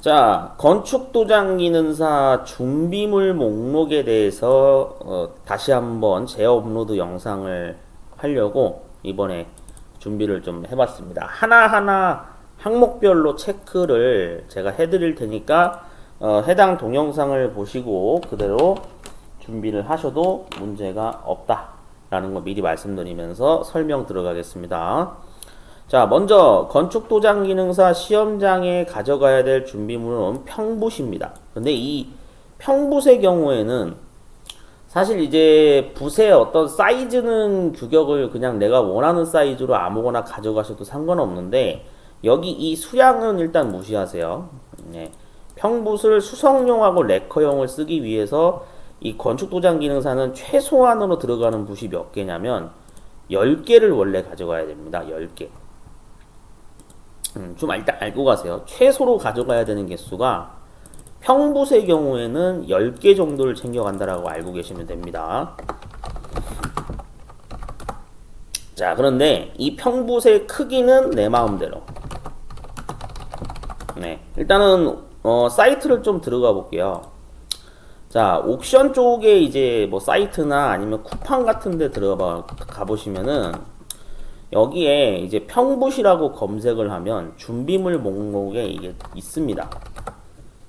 자, 건축도장 기능사 준비물 목록에 대해서 어, 다시 한번 재업로드 영상을 하려고 이번에 준비를 좀 해봤습니다. 하나하나 항목별로 체크를 제가 해드릴 테니까 어, 해당 동영상을 보시고 그대로 준비를 하셔도 문제가 없다라는 거 미리 말씀드리면서 설명 들어가겠습니다. 자, 먼저 건축도장 기능사 시험장에 가져가야 될 준비물은 평붓입니다. 근데 이 평붓의 경우에는 사실 이제 붓의 어떤 사이즈는 규격을 그냥 내가 원하는 사이즈로 아무거나 가져가셔도 상관없는데 여기 이 수량은 일단 무시하세요. 네. 평붓을 수성용하고 레커용을 쓰기 위해서 이 건축도장 기능사는 최소한으로 들어가는 붓이 몇 개냐면 10개를 원래 가져가야 됩니다. 10개. 음, 좀 일단 알고 가세요. 최소로 가져가야 되는 개수가 평붓의 경우에는 10개 정도를 챙겨간다라고 알고 계시면 됩니다. 자, 그런데 이 평붓의 크기는 내 마음대로. 네. 일단은, 어, 사이트를 좀 들어가 볼게요. 자, 옥션 쪽에 이제 뭐 사이트나 아니면 쿠팡 같은 데 들어가 가보시면은 여기에 이제 평붓이라고 검색을 하면 준비물 목록에 이게 있습니다.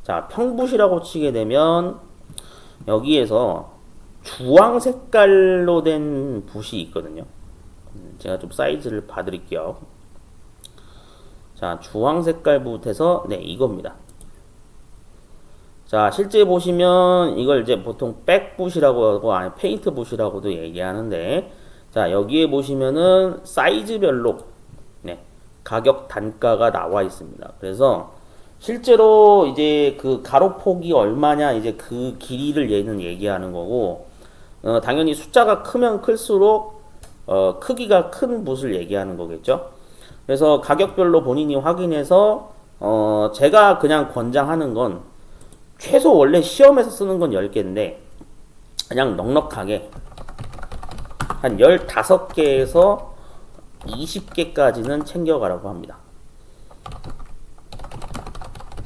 자, 평붓이라고 치게 되면 여기에서 주황 색깔로 된 붓이 있거든요. 음, 제가 좀 사이즈를 봐드릴게요. 자, 주황 색깔 붓에서 네 이겁니다. 자, 실제 보시면 이걸 이제 보통 백붓이라고 하고 아니 페인트 붓이라고도 얘기하는데 자, 여기에 보시면은 사이즈별로 네, 가격 단가가 나와 있습니다. 그래서 실제로 이제 그 가로폭이 얼마냐 이제 그 길이를 얘는 얘기하는 거고 어, 당연히 숫자가 크면 클수록 어, 크기가 큰 붓을 얘기하는 거겠죠. 그래서 가격별로 본인이 확인해서 어, 제가 그냥 권장하는 건 최소 원래 시험에서 쓰는 건 10개인데 그냥 넉넉하게 한 15개에서 20개까지는 챙겨가라고 합니다.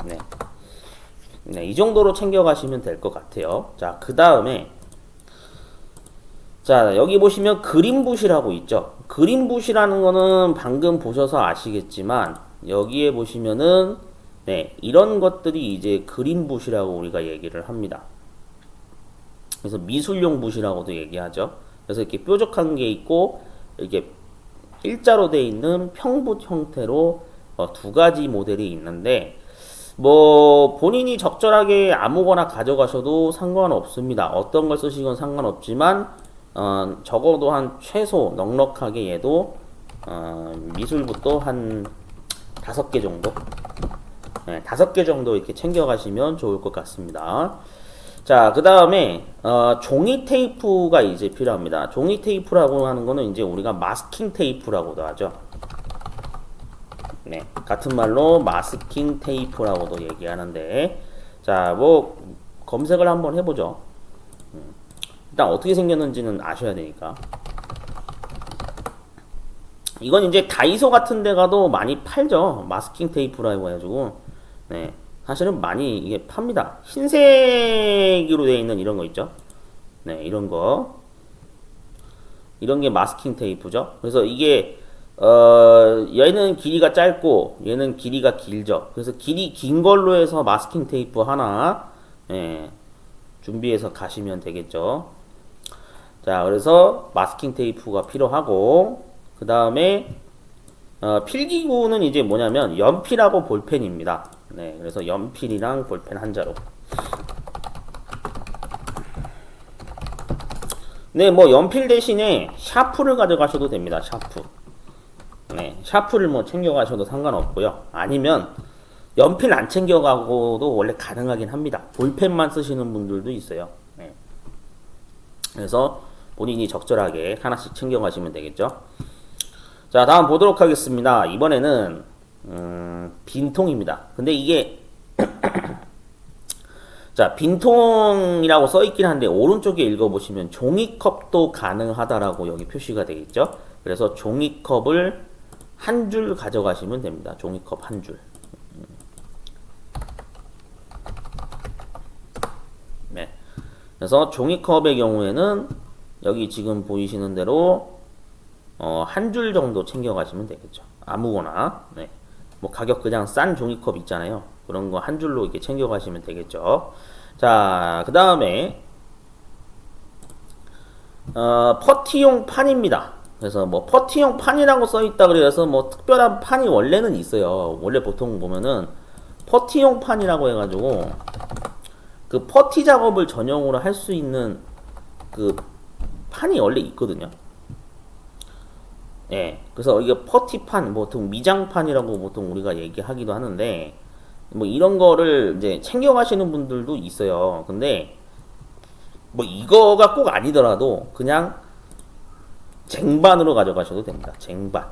네. 네, 이 정도로 챙겨가시면 될 것 같아요. 자, 그 다음에, 자, 여기 보시면 그린붓이라고 있죠. 그린붓이라는 거는 방금 보셔서 아시겠지만, 여기에 보시면은, 네, 이런 것들이 이제 그린붓이라고 우리가 얘기를 합니다. 그래서 미술용 붓이라고도 얘기하죠. 그래서 이렇게 뾰족한 게 있고 이렇게 일자로 돼 있는 평붓 형태로 어, 두 가지 모델이 있는데 뭐 본인이 적절하게 아무거나 가져가셔도 상관없습니다. 어떤 걸 쓰시건 상관없지만 어, 적어도 한 최소 넉넉하게 얘도 어, 미술붓도 한 다섯 개 정도 네, 다섯 개 정도 이렇게 챙겨가시면 좋을 것 같습니다. 자, 그 다음에, 어, 종이 테이프가 이제 필요합니다. 종이 테이프라고 하는 거는 이제 우리가 마스킹 테이프라고도 하죠. 네, 같은 말로 마스킹 테이프라고도 얘기하는데, 자, 뭐, 검색을 한번 해보죠. 음, 일단 어떻게 생겼는지는 아셔야 되니까. 이건 이제 다이소 같은 데 가도 많이 팔죠. 마스킹 테이프라고 해가지고. 네. 사실은 많이 이게 팝니다. 흰색으로 되어 있는 이런 거 있죠. 네, 이런 거. 이런 게 마스킹 테이프죠. 그래서 이게 어 얘는 길이가 짧고 얘는 길이가 길죠. 그래서 길이 긴 걸로 해서 마스킹 테이프 하나 예, 준비해서 가시면 되겠죠. 자, 그래서 마스킹 테이프가 필요하고 그 다음에 어, 필기구는 이제 뭐냐면 연필하고 볼펜입니다. 네, 그래서 연필이랑 볼펜 한 자로. 네, 뭐 연필 대신에 샤프를 가져가셔도 됩니다. 샤프. 네, 샤프를 뭐 챙겨가셔도 상관없고요. 아니면 연필 안 챙겨가고도 원래 가능하긴 합니다. 볼펜만 쓰시는 분들도 있어요. 네. 그래서 본인이 적절하게 하나씩 챙겨가시면 되겠죠. 자, 다음 보도록 하겠습니다. 이번에는 음, 빈통입니다. 근데 이게 자, 빈통이라고 써 있긴 한데 오른쪽에 읽어 보시면 종이컵도 가능하다라고 여기 표시가 되겠죠. 그래서 종이컵을 한 줄 가져가시면 됩니다. 종이컵 한 줄. 네. 그래서 종이컵의 경우에는 여기 지금 보이시는 대로 어, 한 줄 정도 챙겨 가시면 되겠죠. 아무거나. 네. 뭐 가격 그냥 싼 종이컵 있잖아요. 그런 거 한 줄로 이렇게 챙겨 가시면 되겠죠. 자, 그 다음에 어, 퍼티용 판입니다. 그래서 뭐 퍼티용 판이라고 써 있다 그래서 뭐 특별한 판이 원래는 있어요. 원래 보통 보면은 퍼티용 판이라고 해가지고 그 퍼티 작업을 전용으로 할 수 있는 그 판이 원래 있거든요. 예. 그래서 이게 퍼티판, 뭐 보통 미장판이라고 보통 우리가 얘기하기도 하는데 뭐 이런 거를 이제 챙겨가시는 분들도 있어요. 근데 뭐 이거가 꼭 아니더라도 그냥 쟁반으로 가져가셔도 됩니다. 쟁반.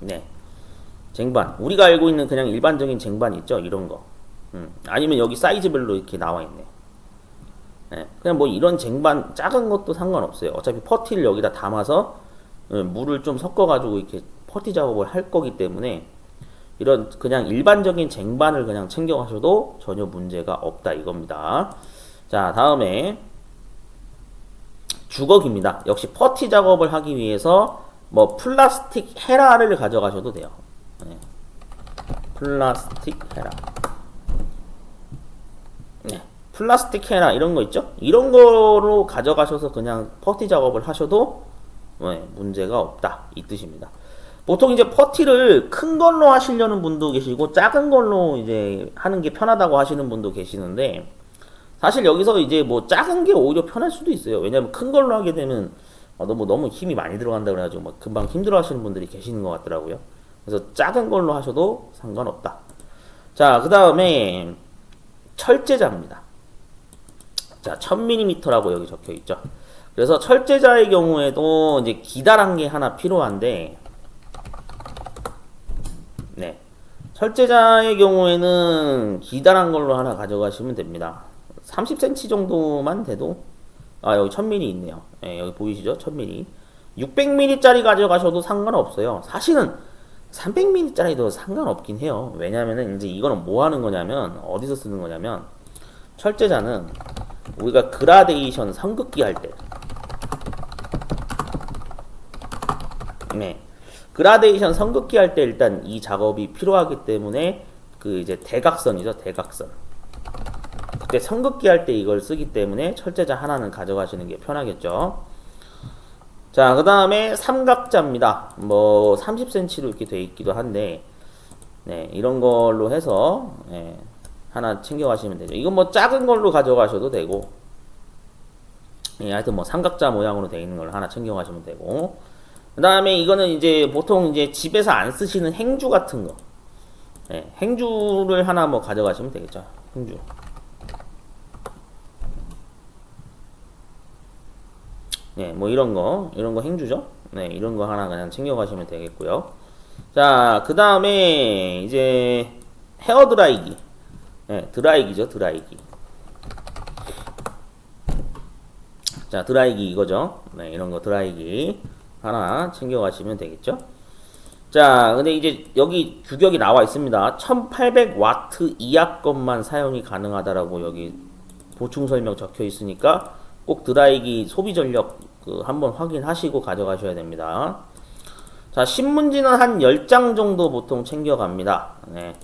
네. 쟁반. 우리가 알고 있는 그냥 일반적인 쟁반 있죠? 이런 거. 음. 아니면 여기 사이즈별로 이렇게 나와 있네. 네. 그냥 뭐 이런 쟁반 작은 것도 상관없어요. 어차피 퍼티를 여기다 담아서 예, 물을 좀 섞어가지고 이렇게 퍼티 작업을 할 거기 때문에 이런 그냥 일반적인 쟁반을 그냥 챙겨가셔도 전혀 문제가 없다 이겁니다. 자, 다음에 주걱입니다. 역시 퍼티 작업을 하기 위해서 뭐 플라스틱 헤라를 가져가셔도 돼요. 네. 플라스틱 헤라. 네. 플라스틱 헤라 이런 거 있죠? 이런 거로 가져가셔서 그냥 퍼티 작업을 하셔도 네, 문제가 없다 이 뜻입니다. 보통 이제 퍼티를 큰 걸로 하시려는 분도 계시고 작은 걸로 이제 하는 게 편하다고 하시는 분도 계시는데 사실 여기서 이제 뭐 작은 게 오히려 편할 수도 있어요. 왜냐면 큰 걸로 하게 되면 어, 너무 너무 힘이 많이 들어간다 그래가지고 막 금방 힘들어 하시는 분들이 계시는 것 같더라고요. 그래서 작은 걸로 하셔도 상관없다. 자, 그 다음에 철제자입니다. 자, 1000mm라고 여기 적혀 있죠. 그래서 철제자의 경우에도 이제 기다란 게 하나 필요한데, 네. 철제자의 경우에는 기다란 걸로 하나 가져가시면 됩니다. 30cm 정도만 돼도, 아, 여기 1000mm 있네요. 네, 여기 보이시죠? 1000mm. 600mm짜리 가져가셔도 상관없어요. 사실은 300mm짜리도 상관없긴 해요. 왜냐면은 이제 이거는 뭐 하는 거냐면, 어디서 쓰는 거냐면, 철제자는 우리가 그라데이션 선긋기 할 때, 네. 그라데이션 선긋기 할 때 일단 이 작업이 필요하기 때문에 그 이제 대각선이죠, 대각선. 그때 선긋기 할 때 이걸 쓰기 때문에 철제자 하나는 가져가시는 게 편하겠죠. 자, 그 다음에 삼각자입니다. 뭐 30cm로 이렇게 돼 있기도 한데, 네, 이런 걸로 해서 네, 하나 챙겨가시면 되죠. 이건 뭐 작은 걸로 가져가셔도 되고, 예, 하여튼 뭐 삼각자 모양으로 되어 있는 걸 하나 챙겨가시면 되고, 그 다음에 이거는 이제 보통 이제 집에서 안 쓰시는 행주 같은 거. 예, 행주를 하나 뭐 가져가시면 되겠죠. 행주. 네, 뭐 이런 거, 이런 거 행주죠. 네, 이런 거 하나 그냥 챙겨가시면 되겠고요. 자, 그 다음에 이제 헤어 드라이기. 네, 드라이기죠, 드라이기. 자, 드라이기 이거죠. 네, 이런 거 드라이기 하나 챙겨가시면 되겠죠. 자, 근데 이제 여기 규격이 나와 있습니다. 1800와트 이하 것만 사용이 가능하다라고 여기 보충 설명 적혀 있으니까 꼭 드라이기 소비 전력 그 한번 확인하시고 가져가셔야 됩니다. 자, 신문지는 한 10장 정도 보통 챙겨갑니다. 네.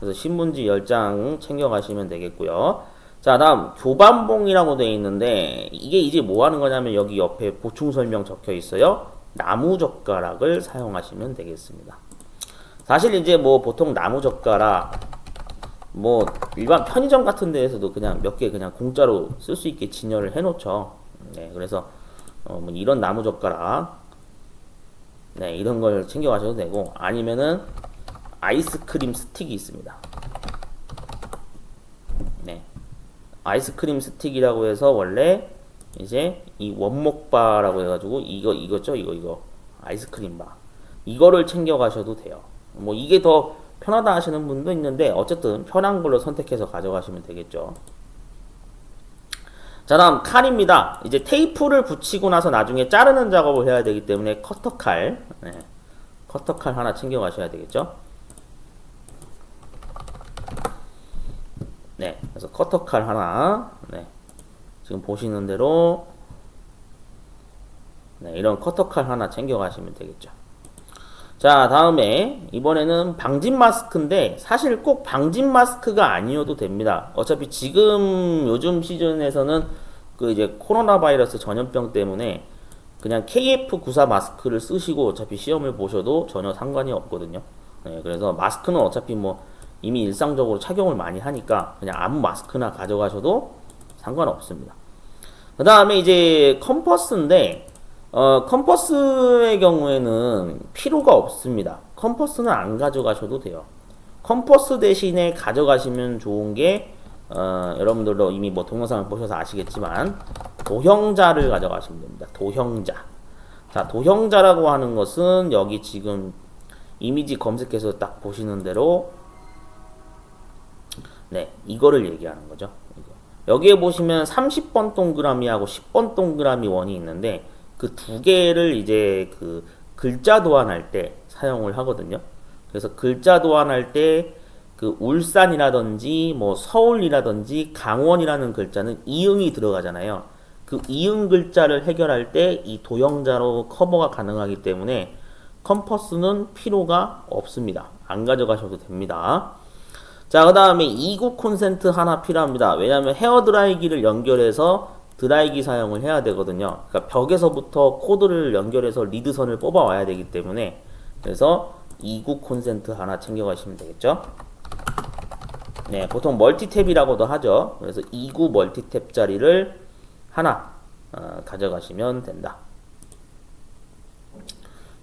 그래서 신문지 10장 챙겨가시면 되겠고요. 자, 다음 교반봉이라고 되어 있는데 이게 이제 뭐 하는 거냐면 여기 옆에 보충 설명 적혀 있어요. 나무 젓가락을 사용하시면 되겠습니다. 사실 이제 뭐 보통 나무 젓가락 뭐 일반 편의점 같은 데에서도 그냥 몇 개 그냥 공짜로 쓸 수 있게 진열을 해 놓죠. 네, 그래서 어 뭐 이런 나무 젓가락 네, 이런 걸 챙겨 가셔도 되고 아니면은 아이스크림 스틱이 있습니다. 네. 아이스크림 스틱이라고 해서 원래 이제 이 원목바라고 해가지고 이거 이거죠 이거 이거 아이스크림 바 이거를 챙겨 가셔도 돼요. 뭐 이게 더 편하다 하시는 분도 있는데 어쨌든 편한 걸로 선택해서 가져가시면 되겠죠. 자 다음 칼입니다. 이제 테이프를 붙이고 나서 나중에 자르는 작업을 해야 되기 때문에 커터 칼, 네. 커터 칼 하나 챙겨 가셔야 되겠죠. 네, 그래서 커터 칼 하나, 네, 지금 보시는 대로 네, 이런 커터 칼 하나 챙겨 가시면 되겠죠. 자, 다음에 이번에는 방진 마스크인데 사실 꼭 방진 마스크가 아니어도 됩니다. 어차피 지금 요즘 시즌에서는 그 이제 코로나 바이러스 전염병 때문에 그냥 KF94 마스크를 쓰시고 어차피 시험을 보셔도 전혀 상관이 없거든요. 네, 그래서 마스크는 어차피 뭐 이미 일상적으로 착용을 많이 하니까 그냥 아무 마스크나 가져가셔도 상관없습니다. 그 다음에 이제 컴퍼스인데 어, 컴퍼스의 경우에는 필요가 없습니다. 컴퍼스는 안 가져가셔도 돼요. 컴퍼스 대신에 가져가시면 좋은 게 어, 여러분들도 이미 뭐 동영상을 보셔서 아시겠지만 도형자를 가져가시면 됩니다. 도형자. 자, 도형자라고 하는 것은 여기 지금 이미지 검색해서 딱 보시는 대로 네, 이거를 얘기하는 거죠. 여기에 보시면 30번 동그라미하고 10번 동그라미 원이 있는데 그 두 개를 이제 그 글자 도안할 때 사용을 하거든요. 그래서 글자 도안할 때 그 울산이라든지 뭐 서울이라든지 강원이라는 글자는 이응이 들어가잖아요. 그 이응 글자를 해결할 때 이 도형자로 커버가 가능하기 때문에 컴퍼스는 필요가 없습니다. 안 가져가셔도 됩니다. 자, 그 다음에 2구 콘센트 하나 필요합니다. 왜냐하면 헤어드라이기를 연결해서 드라이기 사용을 해야 되거든요. 그러니까 벽에서부터 코드를 연결해서 리드선을 뽑아 와야 되기 때문에 그래서 2구 콘센트 하나 챙겨가시면 되겠죠. 네, 보통 멀티탭이라고도 하죠. 그래서 2구 멀티탭 자리를 하나 어, 가져가시면 된다.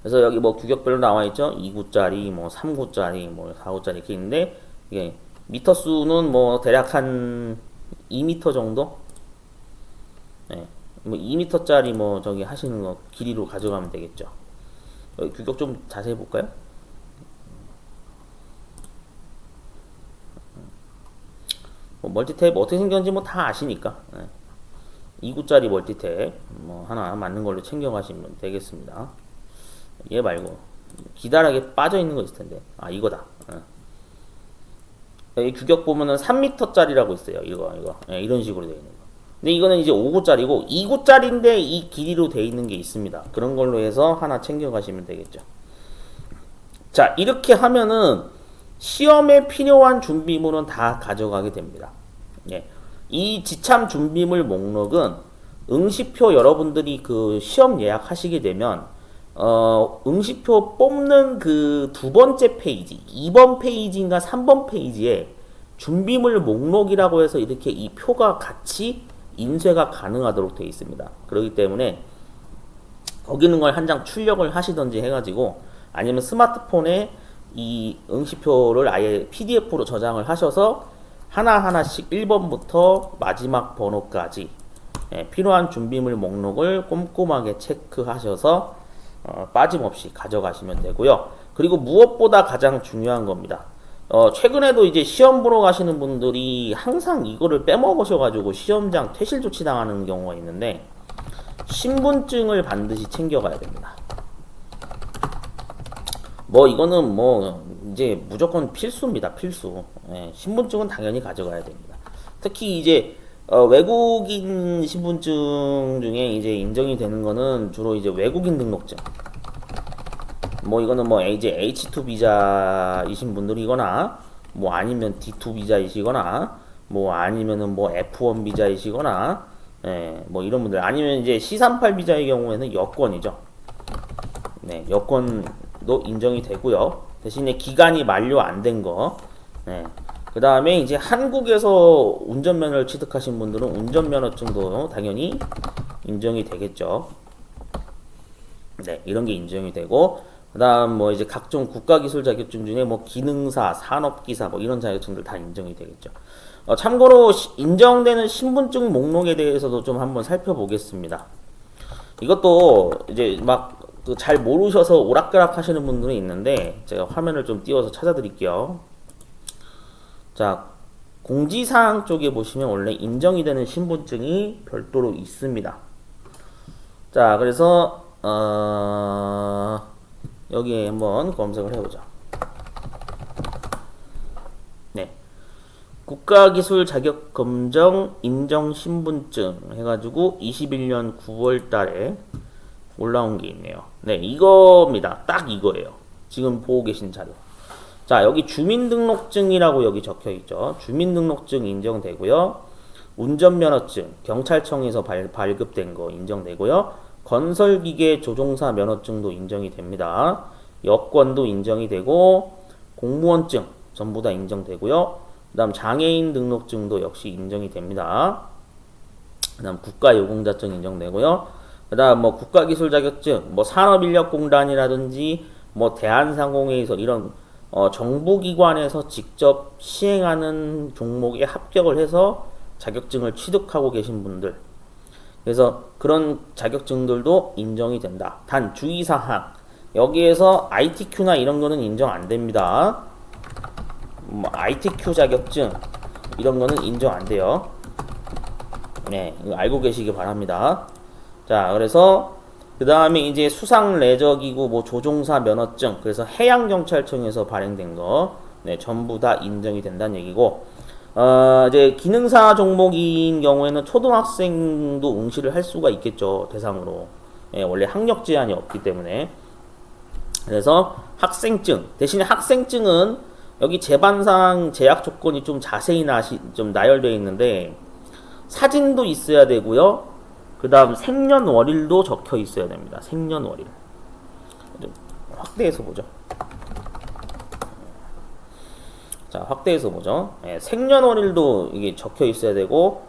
그래서 여기 뭐 규격별로 나와 있죠. 2구짜리, 뭐 3구짜리, 뭐 4구짜리 이렇게 있는데 이게 미터 수는 뭐 대략 한 2미터 정도? 네. 뭐 2미터짜리 뭐 저기 하시는 거 길이로 가져가면 되겠죠. 여기 규격 좀 자세히 볼까요? 뭐 멀티탭 어떻게 생겼는지 뭐 다 아시니까. 네. 2구짜리 멀티탭 뭐 하나 맞는 걸로 챙겨가시면 되겠습니다. 얘 말고 기다랗게 빠져 있는 거 있을 텐데 아 이거다. 어. 여기 규격 보면은 3m짜리라고 있어요. 이거 이거 예, 이런 식으로 되어 있는 거. 근데 이거는 이제 5구짜리고 2구짜리인데 이 길이로 되어 있는 게 있습니다. 그런 걸로 해서 하나 챙겨 가시면 되겠죠. 자 이렇게 하면은 시험에 필요한 준비물은 다 가져가게 됩니다. 예. 이 지참 준비물 목록은 응시표 여러분들이 그 시험 예약하시게 되면 어, 응시표 뽑는 그 두 번째 페이지, 2번 페이지인가 3번 페이지에 준비물 목록이라고 해서 이렇게 이 표가 같이 인쇄가 가능하도록 되어 있습니다. 그렇기 때문에 거기 있는 걸 한 장 출력을 하시던지 해가지고 아니면 스마트폰에 이 응시표를 아예 PDF로 저장을 하셔서 하나하나씩 1번부터 마지막 번호까지 예, 필요한 준비물 목록을 꼼꼼하게 체크하셔서 어, 빠짐없이 가져가시면 되고요. 그리고 무엇보다 가장 중요한 겁니다. 어, 최근에도 이제 시험 보러 가시는 분들이 항상 이거를 빼먹으셔가지고 시험장 퇴실 조치 당하는 경우가 있는데 신분증을 반드시 챙겨가야 됩니다. 뭐 이거는 뭐 이제 무조건 필수입니다. 필수. 예, 신분증은 당연히 가져가야 됩니다. 특히 이제 어, 외국인 신분증 중에 이제 인정이 되는 거는 주로 이제 외국인 등록증. 뭐 이거는 뭐 이제 H2 비자이신 분들이거나 뭐 아니면 D2 비자이시거나 뭐 아니면은 뭐 F1 비자이시거나 예, 뭐 이런 분들 아니면 이제 C38 비자의 경우에는 여권이죠. 네, 여권도 인정이 되고요. 대신에 기간이 만료 안 된 거. 네. 그 다음에 이제 한국에서 운전면허를 취득하신 분들은 운전면허증도 당연히 인정이 되겠죠. 네, 이런 게 인정이 되고, 그 다음 뭐 이제 각종 국가기술 자격증 중에 뭐 기능사, 산업기사 뭐 이런 자격증들 다 인정이 되겠죠. 어, 참고로 시, 인정되는 신분증 목록에 대해서도 좀 한번 살펴보겠습니다. 이것도 이제 막그잘 모르셔서 오락가락 하시는 분들이 있는데 제가 화면을 좀 띄워서 찾아드릴게요. 자, 공지사항 쪽에 보시면 원래 인정이 되는 신분증이 별도로 있습니다. 자, 그래서 어, 여기에 한번 검색을 해보죠. 네. 국가기술 자격 검정 인정 신분증 해가지고 21년 9월 달에 올라온 게 있네요. 네, 이겁니다. 딱 이거예요. 지금 보고 계신 자료. 자, 여기 주민등록증이라고 여기 적혀 있죠. 주민등록증 인정되고요. 운전면허증, 경찰청에서 발, 발급된 거 인정되고요. 건설기계 조종사 면허증도 인정이 됩니다. 여권도 인정이 되고, 공무원증 전부 다 인정되고요. 그 다음 장애인 등록증도 역시 인정이 됩니다. 그 다음 국가유공자증 인정되고요. 그 다음 뭐 국가기술 자격증, 뭐 산업인력공단이라든지 뭐 대한상공회에서 이런 어, 정부기관에서 직접 시행하는 종목에 합격을 해서 자격증을 취득하고 계신 분들. 그래서 그런 자격증들도 인정이 된다. 단 주의사항. 여기에서 ITQ나 이런 거는 인정 안 됩니다. 뭐 ITQ 자격증 이런 거는 인정 안 돼요. 네, 알고 계시기 바랍니다. 자, 그래서 그 다음에 이제 수상 레저기구 뭐 조종사 면허증 그래서 해양경찰청에서 발행된 거 네, 전부 다 인정이 된다는 얘기고 어, 이제 기능사 종목인 경우에는 초등학생도 응시를 할 수가 있겠죠 대상으로 예, 원래 학력 제한이 없기 때문에 그래서 학생증 대신에 학생증은 여기 재반상 제약 조건이 좀 자세히 나시 좀 나열되어 있는데 사진도 있어야 되고요. 그 다음 생년월일도 적혀 있어야 됩니다. 생년월일. 좀 확대해서 보죠. 자, 확대해서 보죠. 예, 생년월일도 이게 적혀 있어야 되고,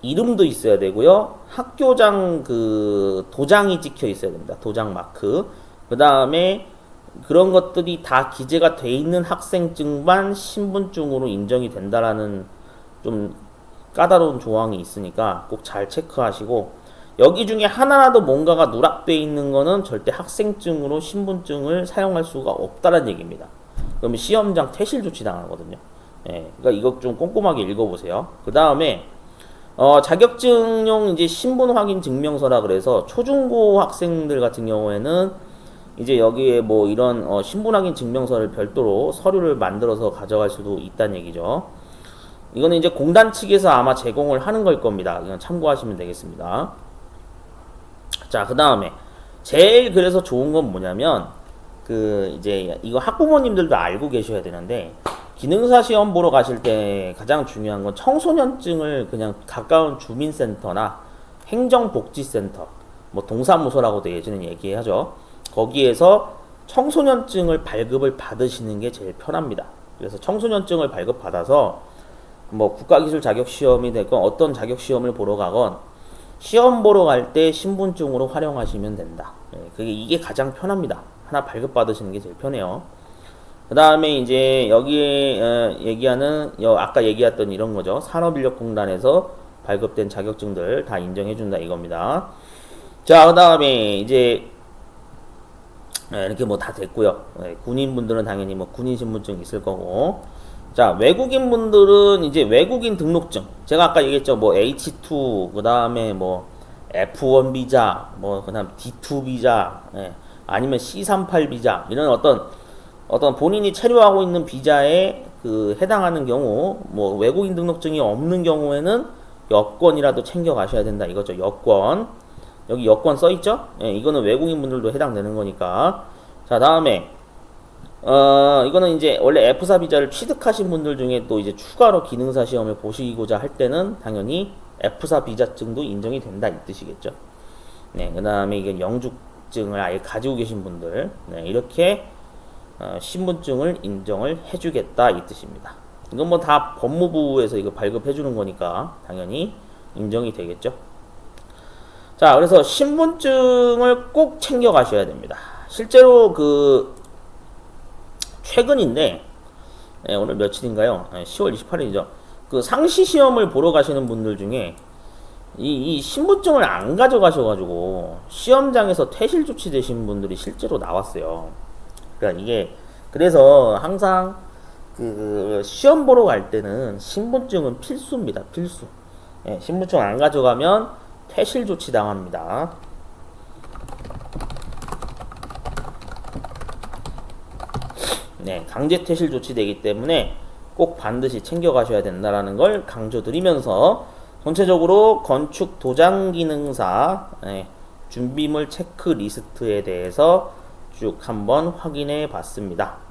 이름도 있어야 되고요. 학교장 그 도장이 찍혀 있어야 됩니다. 도장 마크. 그 다음에 그런 것들이 다 기재가 돼 있는 학생증만 신분증으로 인정이 된다라는 좀 까다로운 조항이 있으니까 꼭 잘 체크하시고 여기 중에 하나라도 뭔가가 누락돼 있는 거는 절대 학생증으로 신분증을 사용할 수가 없다는 얘기입니다. 그러면 시험장 퇴실 조치 당하거든요. 예, 그러니까 이거 좀 꼼꼼하게 읽어보세요. 그 다음에 어, 자격증용 이제 신분 확인 증명서라 그래서 초중고 학생들 같은 경우에는 이제 여기에 뭐 이런 어, 신분 확인 증명서를 별도로 서류를 만들어서 가져갈 수도 있다는 얘기죠. 이거는 이제 공단 측에서 아마 제공을 하는 걸 겁니다. 이건 참고하시면 되겠습니다. 자, 그 다음에 제일 그래서 좋은 건 뭐냐면 그 이제 이거 학부모님들도 알고 계셔야 되는데 기능사 시험 보러 가실 때 가장 중요한 건 청소년증을 그냥 가까운 주민센터나 행정복지센터 뭐 동사무소라고도 예전에 얘기하죠. 거기에서 청소년증을 발급을 받으시는 게 제일 편합니다. 그래서 청소년증을 발급받아서 뭐 국가기술 자격 시험이 됐건 어떤 자격 시험을 보러 가건 시험 보러 갈 때 신분증으로 활용하시면 된다. 예, 그게 이게 가장 편합니다. 하나 발급 받으시는 게 제일 편해요. 그 다음에 이제 여기에 어, 얘기하는 여, 아까 얘기했던 이런 거죠. 산업인력공단에서 발급된 자격증들 다 인정해준다 이겁니다. 자, 그 다음에 이제 네, 이렇게 뭐 다 됐고요. 네, 군인분들은 당연히 뭐 군인 신분증 있을 거고. 자, 외국인 분들은 이제 외국인 등록증. 제가 아까 얘기했죠. 뭐 H2, 그 다음에 뭐 F1 비자, 뭐 그 다음 D2 비자, 예, 아니면 C38 비자 이런 어떤 어떤 본인이 체류하고 있는 비자에 그 해당하는 경우, 뭐 외국인 등록증이 없는 경우에는 여권이라도 챙겨 가셔야 된다 이거죠. 여권. 여기 여권 써 있죠? 예, 이거는 외국인 분들도 해당되는 거니까. 자, 다음에 어, 이거는 이제 원래 F4 비자를 취득하신 분들 중에 또 이제 추가로 기능사 시험을 보시고자 할 때는 당연히 F4 비자증도 인정이 된다 이 뜻이겠죠. 네, 그 다음에 이게 영주증을 아예 가지고 계신 분들, 네, 이렇게 어, 신분증을 인정을 해주겠다 이 뜻입니다. 이건 뭐 다 법무부에서 이거 발급해 주는 거니까 당연히 인정이 되겠죠. 자, 그래서 신분증을 꼭 챙겨 가셔야 됩니다. 실제로 그 최근인데 네, 오늘 며칠인가요? 네, 10월 28일이죠. 그 상시 시험을 보러 가시는 분들 중에 이, 이 신분증을 안 가져가셔가지고 시험장에서 퇴실 조치되신 분들이 실제로 나왔어요. 그러니까 이게 그래서 항상 그 시험 보러 갈 때는 신분증은 필수입니다. 필수. 예, 신분증 안 가져가면 퇴실 조치 당합니다. 네, 강제 퇴실 조치되기 때문에 꼭 반드시 챙겨 가셔야 된다라는 걸 강조드리면서 전체적으로 건축 도장 기능사 예, 준비물 체크리스트에 대해서 쭉 한번 확인해 봤습니다.